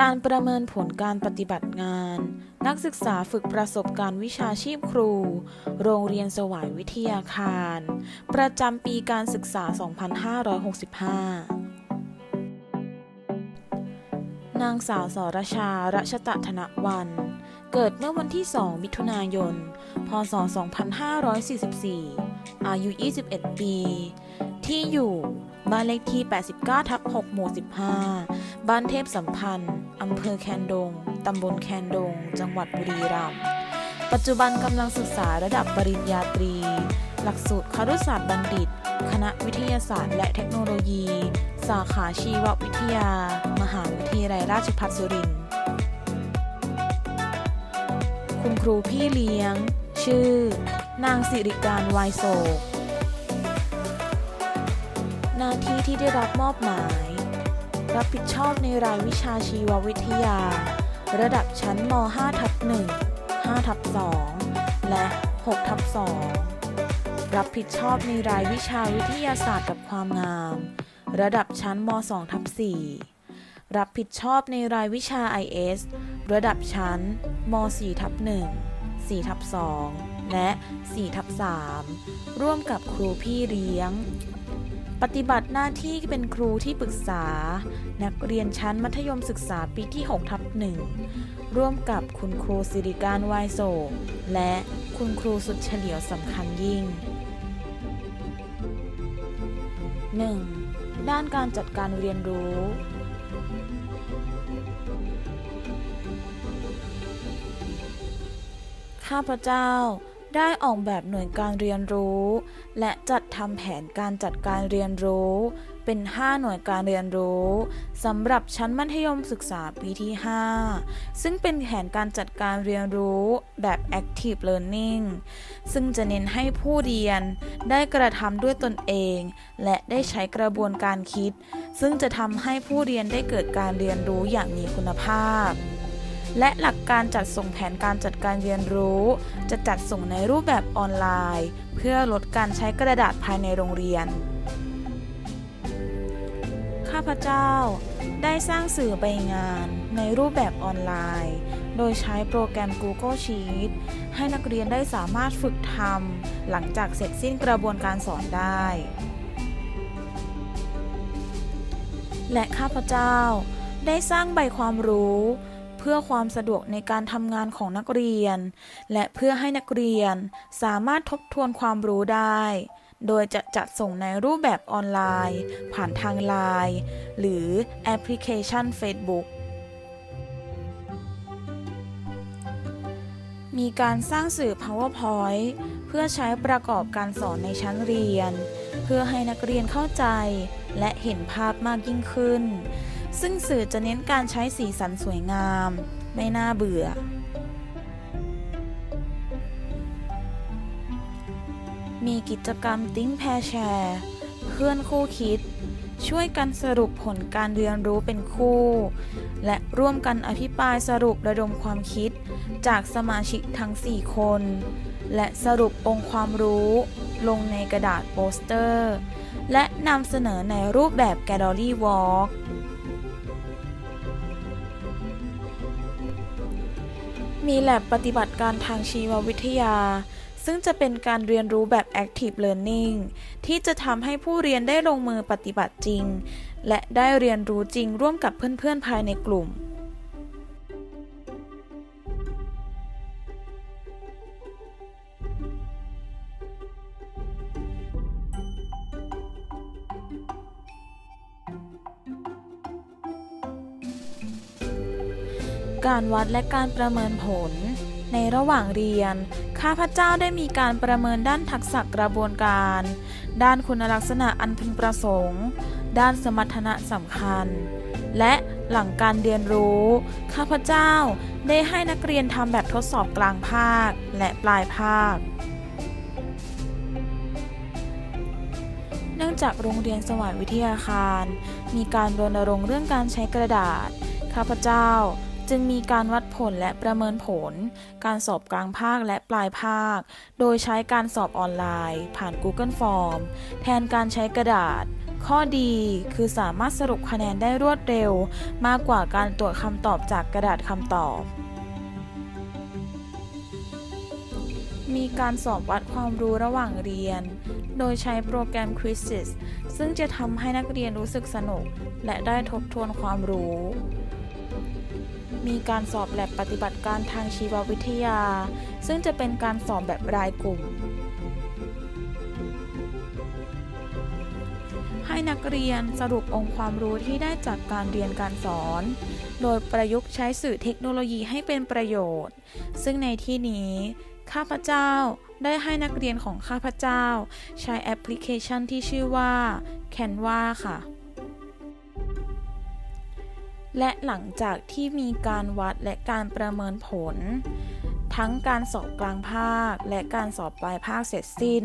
การประเมินผลการปฏิบัติงาน นักศึกษาฝึกประสบการณ์วิชาชีพครู โรงเรียนสวายวิทยาคาร ประจำปีการศึกษา 2565 นางสาวสรชารัชตะธนวัน เกิดเมื่อวันที่ 2 มิถุนายน พศ 2544 อายุ 21 ปี ที่อยู่ บ้านเลขที่ 89 ทับ 6 หมู่ 15 บ้านเทพสัมพันธ์ อำเภอแคนดง ตำบลแคนดง จังหวัดบุรีรัมย์ ปัจจุบันกำลังศึกษาระดับปริญญาตรี หลักสูตรครุศาสตร์บัณฑิต คณะวิทยาศาสตร์และเทคโนโลยี สาขาชีววิทยา มหาวิทยาลัยราชภัฏสุรินทร์ คุณครูพี่เลี้ยง ชื่อ นางสิริการวายโศก หน้าที่ที่ได้รับมอบหมาย รับผิดชอบในรายวิชาชีววิทยา ระดับชั้นม 5ทับ1 5ทับ2และ6ทับ2รับผิดชอบในรายวิชาวิทยาศาสตร์กับความงาม ระดับชั้นม2ทับ4รับผิดชอบในรายวิชา IS ระดับชั้นม4ทับ1 4ทับ2และ4ทับ3ร่วมกับครูพี่เลี้ยง ปฏิบัติหน้าที่เป็นครูที่ปรึกษา นักเรียนชั้นมัธยมศึกษาปีที่6ทับหนึ่งร่วมกับคุณครูสิริการวายโศกและคุณครูสุดเฉลียวสำคัญยิ่ง 1. ด้านการจัดการเรียนรู้ ข้าพเจ้าได้ออกแบบหน่วยการเรียนรู้ และจัด ทำแผนการจัดการเรียนรู้ เป็น 5 หน่วยการเรียนรู้สำหรับชั้นมัธยมศึกษาปีที่ 5 ซึ่งเป็นแผนการจัดการเรียนรู้แบบ active learning ซึ่งจะเน้นให้ผู้เรียนได้กระทำด้วยตนเอง และได้ใช้กระบวนการคิด ซึ่งจะทำให้ผู้เรียนได้เกิดการเรียนรู้อย่างมีคุณภาพ และหลักการจัดส่งแผนการจัดการเรียนรู้ จะจัดส่งในรูปแบบออนไลน์ เพื่อลดการใช้กระดาษภายในโรงเรียน ข้าพเจ้า ได้สร้างสื่อใบงานในรูปแบบออนไลน์ โดยใช้โปรแกรม Google Sheet ให้นักเรียนได้สามารถฝึกทำหลังจากเสร็จสิ้นกระบวนการสอนได้ และข้าพเจ้าได้สร้างใบความรู้ พื่อความสะดวกในการทำงานของนักเรียน และเพื่อให้นักเรียนสามารถทบทวนความรู้ได้ โดยจะจัดส่งในรูปแบบออนไลน์ ผ่านทางไลน์หรือแอปพลิเคชัน Facebook มีการสร้างสื่อ PowerPoint เพื่อใช้ประกอบการสอนในชั้นเรียน เพื่อให้นักเรียนเข้าใจและเห็นภาพมากยิ่งขึ้น ซึ่งสื่อจะเน้นการใช้สีสันสวยงาม ไม่น่าเบื่อ มีกิจกรรมติ้งแพรแชร์เพื่อนคู่คิด ช่วยกันสรุปผลการเรียนรู้เป็นคู่ และร่วมกันอภิปรายสรุประดมความคิด จากสมาชิกทั้ง 4 คน และสรุปองค์ความรู้ลงในกระดาษโปสเตอร์ และนำเสนอในรูปแบบแกลเลอรี่วอล์ก มีแลบปฏิบัติการทางชีววิทยา ซึ่งจะเป็นการเรียนรู้แบบ Active Learning ที่จะทำให้ผู้เรียนได้ลงมือปฏิบัติจริง และได้เรียนรู้จริงร่วมกับเพื่อนๆภายในกลุ่ม การวัดและการประเมินผล ในระหว่างเรียน ข้าพเจ้าได้มีการประเมินด้านทักษะกระบวนการ ด้านคุณลักษณะอันพึงประสงค์ ด้านสมรรถนะสำคัญ และหลังการเรียนรู้ ข้าพเจ้าได้ให้นักเรียนทำแบบทดสอบกลางภาคและปลายภาค เนื่องจากโรงเรียนสวายวิทยาคาร มีการรณรงค์เรื่องการใช้กระดาษ ข้าพเจ้า จึงมีการวัดผลและประเมินผล การสอบกลางภาคและปลายภาค โดยใช้การสอบออนไลน์ ผ่าน Google Form แทนการใช้กระดาษ ข้อดีคือสามารถสรุปคะแนนได้รวดเร็ว มากกว่าการตรวจคำตอบจากกระดาษคำตอบ มีการสอบวัดความรู้ระหว่างเรียน โดยใช้โปรแกรม Quizzes ซึ่งจะทำให้นักเรียนรู้สึกสนุก และได้ทบทวนความรู้ มีการสอบแลบปฏิบัติการทางชีววิทยา ซึ่งจะเป็นการสอบแบบรายกลุ่ม ให้นักเรียนสรุปองค์ความรู้ที่ได้จากการเรียนการสอน โดยประยุกต์ใช้สื่อเทคโนโลยีให้เป็นประโยชน์ ซึ่งในที่นี้ ข้าพเจ้าได้ให้นักเรียนของข้าพเจ้า ใช้แอปพลิเคชันที่ชื่อว่า Canva ค่ะ และหลังจากที่มีการวัดและการประเมินผล ทั้งการสอบกลางภาค และการสอบปลายภาคเสร็จสิ้น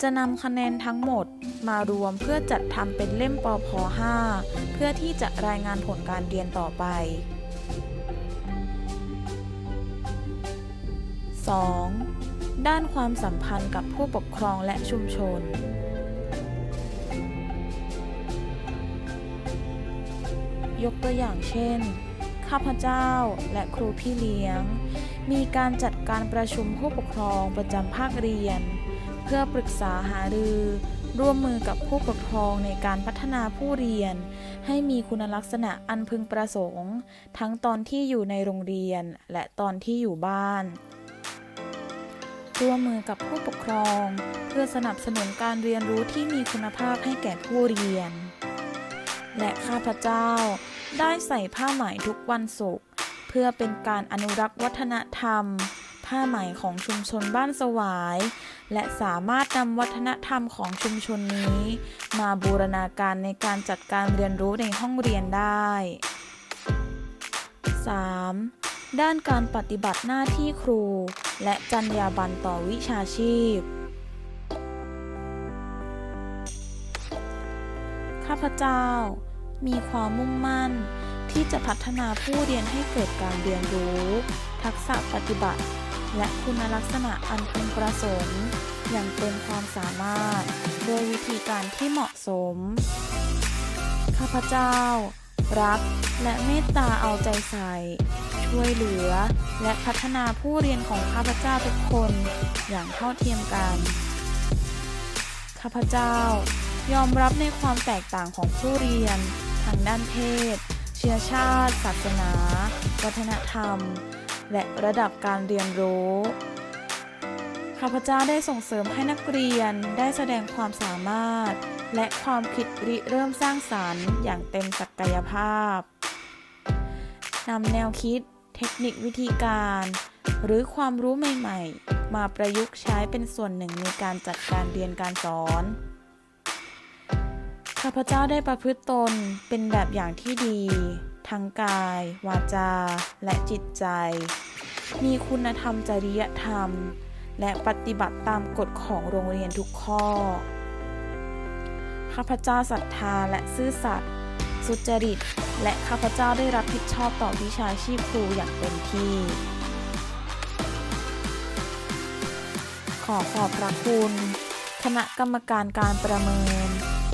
จะนำคะแนนทั้งหมดมารวมเพื่อจัดทำเป็นเล่มปพ5เพื่อที่จะรายงานผลการเรียนต่อไป 2. ด้านความสัมพันธ์กับผู้ปกครองและชุมชน ยกตัวอย่างเช่น ข้าพเจ้าและครูพี่เลี้ยง มีการจัดการประชุมผู้ปกครองประจำภาคเรียน เพื่อปรึกษาหารือ ร่วมมือกับผู้ปกครองในการพัฒนาผู้เรียน ให้มีคุณลักษณะอันพึงประสงค์ ทั้งตอนที่อยู่ในโรงเรียนและตอนที่อยู่บ้านร่วมมือกับผู้ปกครอง เพื่อสนับสนุนการเรียนรู้ที่มีคุณภาพให้แก่ผู้เรียน และข้าพเจ้า ได้ใส่ผ้าไหมทุกวันศุกร์เพื่อเป็นการอนุรักษ์วัฒนธรรม ผ้าไหมของชุมชนบ้านสวาย และสามารถนำวัฒนธรรมของชุมชนนี้ มาบูรณาการในการจัดการเรียนรู้ในห้องเรียนได้ 3. ด้านการปฏิบัติหน้าที่ครู และจรรยาบรรณต่อวิชาชีพข้าพเจ้า มีความมุ่งมั่น ที่จะพัฒนาผู้เรียนให้เกิดการเรียนรู้ ทักษะปฏิบัติ และคุณลักษณะอันพึงประสงค์อย่างเต็มความสามารถ โดยวิธีการที่เหมาะสม ข้าพเจ้า รักและเมตตาเอาใจใส่ ช่วยเหลือ และพัฒนาผู้เรียนของข้าพเจ้าทุกคนอย่างเท่าเทียมกัน ข้าพเจ้ายอมรับในความแตกต่างของผู้เรียนางด้านเพศ เชื้อชาติ ศาสนา วัฒนธรรม และระดับการเรียนรู้ข้าพเจ้าได้ส่งเสริมให้นักเรียนได้แสดงความสามารถ และความคิดริเริ่มสร้างสารรค์อย่างเต็มศักยภาพนำแนวคิด เทคนิควิธีการ หรือความรู้ใหม่ ๆ มาประยุกต์ใช้เป็นส่วนหนึ่งในการจัดการเรียนการสอน ข้าพเจ้าได้ประพฤติตนเป็นแบบอย่างที่ดี ทั้งกาย วาจา และจิตใจ มีคุณธรรมจริยธรรม และปฏิบัติตามกฎของโรงเรียนทุกข้อ ข้าพเจ้าศรัทธาและซื่อสัตย์สุจริต และข้าพเจ้าได้รับผิดชอบต่อวิชาชีพครูอย่างเต็มที่ ขอขอบพระคุณ คณะกรรมการการประเมิน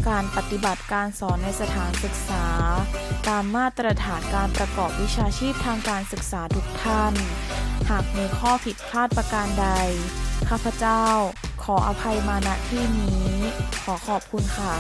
การปฏิบัติการสอนในสถานศึกษา ตามมาตรฐานการประกอบวิชาชีพทางการศึกษาทุกท่าน หากมีข้อผิดพลาดประการใด ข้าพเจ้า ขออภัยมาณที่นี้ ขอขอบคุณค่ะ